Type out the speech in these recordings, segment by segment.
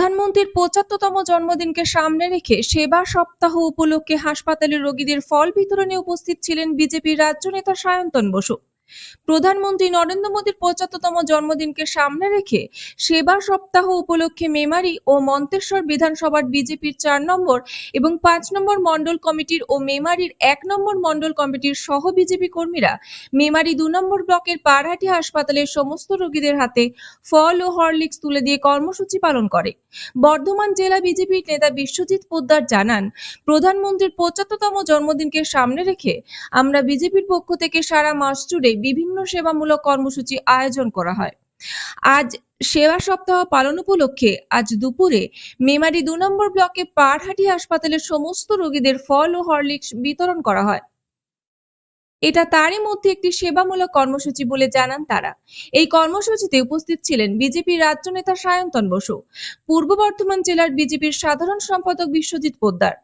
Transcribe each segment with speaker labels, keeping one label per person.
Speaker 1: প্রধানমন্ত্রীর পঁচাত্তরতম জন্মদিনকে সামনে রেখে সেবা সপ্তাহ উপলক্ষে হাসপাতালে রোগীদের ফল বিতরণে উপস্থিত ছিলেন বিজেপির রাজ্য নেতা সায়ন্তন বসু। প্রধানমন্ত্রী নরেন্দ্র মোদীর পঁচাত্তরতম জন্মদিনকে সামনে রেখে সেবা সপ্তাহ উপলক্ষে মেমারি ও মন্তেশ্বর বিধানসভার বিজেপির চার নম্বর এবং পাঁচ নম্বর মণ্ডল কমিটির ও মেমারির এক নম্বর মণ্ডল কমিটির সহ বিজেপি কর্মীরা মেমারি দু নম্বর ব্লকের পারহাটি হাসপাতালের সমস্ত রোগীদের হাতে ফল ও হরলিক্স তুলে দিয়ে কর্মসূচি পালন করে। বর্ধমান জেলা বিজেপির নেতা বিশ্বজিৎ পোদ্দার জানান, প্রধানমন্ত্রীর পঁচাত্তরতম জন্মদিনকে সামনে রেখে আমরা বিজেপির পক্ষ থেকে সারা মাস জুড়ে বিভিন্ন সেবামূলক কর্মসূচি আয়োজন করা হয়। আজ সেবা সপ্তাহ পালন উপলক্ষে আজ দুপুরে মেমারি দু নম্বর ব্লকে পারহাটি হাসপাতালের সমস্ত রোগীদের ফল ও হরলিক্স বিতরণ করা হয়। এটা তারই মধ্যে একটি সেবামূলক কর্মসূচি বলে জানান তারা। এই কর্মসূচিতে উপস্থিত ছিলেন বিজেপির রাজ্য নেতা সায়ন্তন বসু, পূর্ব বর্ধমান জেলার বিজেপির সাধারণ সম্পাদক বিশ্বজিৎ পোদ্দার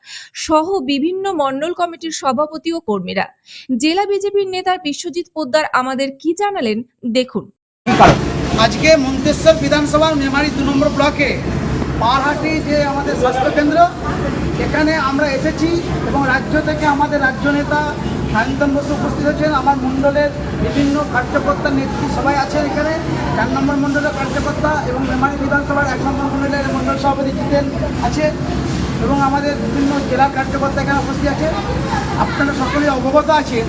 Speaker 1: সহ বিভিন্ন মণ্ডল কমিটির সভাপতি ও কর্মীরা। জেলা বিজেপির নেতা বিশ্বজিৎ পোদ্দার আমাদের কি জানালেন দেখুন।
Speaker 2: আজকে মন্তেশ্বর বিধানসভার মেমারি দু নম্বর ব্লকে পারহাটি যে আমাদের স্বাস্থ্যকেন্দ্র এখানে আমরা এসেছি এবং রাজ্য থেকে আমাদের রাজ্য নেতা সায়ন্তন বসু উপস্থিত হয়েছেন। আমার মণ্ডলের বিভিন্ন কার্যকর্তা নেত্রী সবাই আছেন এখানে। চার নম্বর মণ্ডলের কার্যকর্তা এবং মেমারি বিধানসভার এক নম্বর মণ্ডলের মণ্ডল সভাপতি জিতেন আছে এবং আমাদের বিভিন্ন জেলার কার্যকর্তা এখানে উপস্থিত আছে আপনারা সকলেই অবগত আছেন,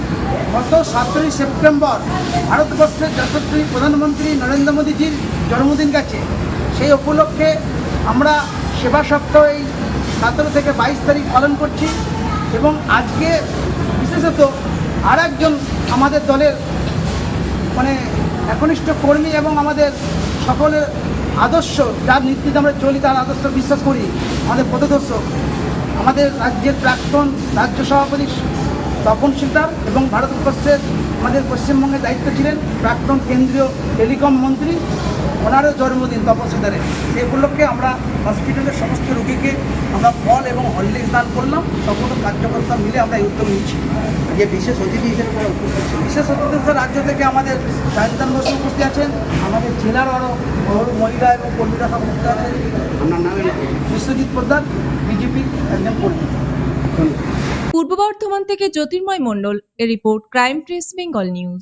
Speaker 2: গত সতেরোই সেপ্টেম্বর ভারতবর্ষের যশস্বী প্রধানমন্ত্রী নরেন্দ্র মোদীজির জন্মদিন গেছে। সেই উপলক্ষে আমরা সেবা সপ্তাহ এই সতেরো থেকে বাইশ তারিখ পালন করছি এবং আজকে বিশেষত আর একজন আমাদের দলের মানে একনিষ্ঠ কর্মী এবং আমাদের সকলের আদর্শ, যার নীতিতে আমরা চলি, তার আদর্শ বিশ্বাস করি, আমাদের পথদর্শক, আমাদের রাজ্যের প্রাক্তন রাজ্য সভাপতি তপন শিকদার এবং ভারতবর্ষের আমাদের পশ্চিমবঙ্গের দায়িত্ব ছিলেন প্রাক্তন কেন্দ্রীয় টেলিকম মন্ত্রী ওনারও জন্মদিন তপন শিকদারের সেই উপলক্ষে আমরা হসপিটালের সমস্ত রুগীকে আমরা ফল এবং হরলিক্স দান করলাম। সকল কার্যকর্তা মিলে আমরা এই উদ্যোগ নিচ্ছি। যে বিশেষ অতিথি হিসেবে বিশেষ অতিথি হিসেবে রাজ্য থেকে আমাদের সাহিদান বসু উপস্থিত আছেন। আমাদের জেলার আরও বহু মহিলা এবং কর্মীরা সব উপস্থিত আছেন। আপনার নামে? বিশ্বজিৎ পোদ্দার বিজেপি একজন কর্মী।
Speaker 1: পূর্ব বর্ধমান থেকে জ্যোতির্ময় মণ্ডল এর report crime press Bengal news.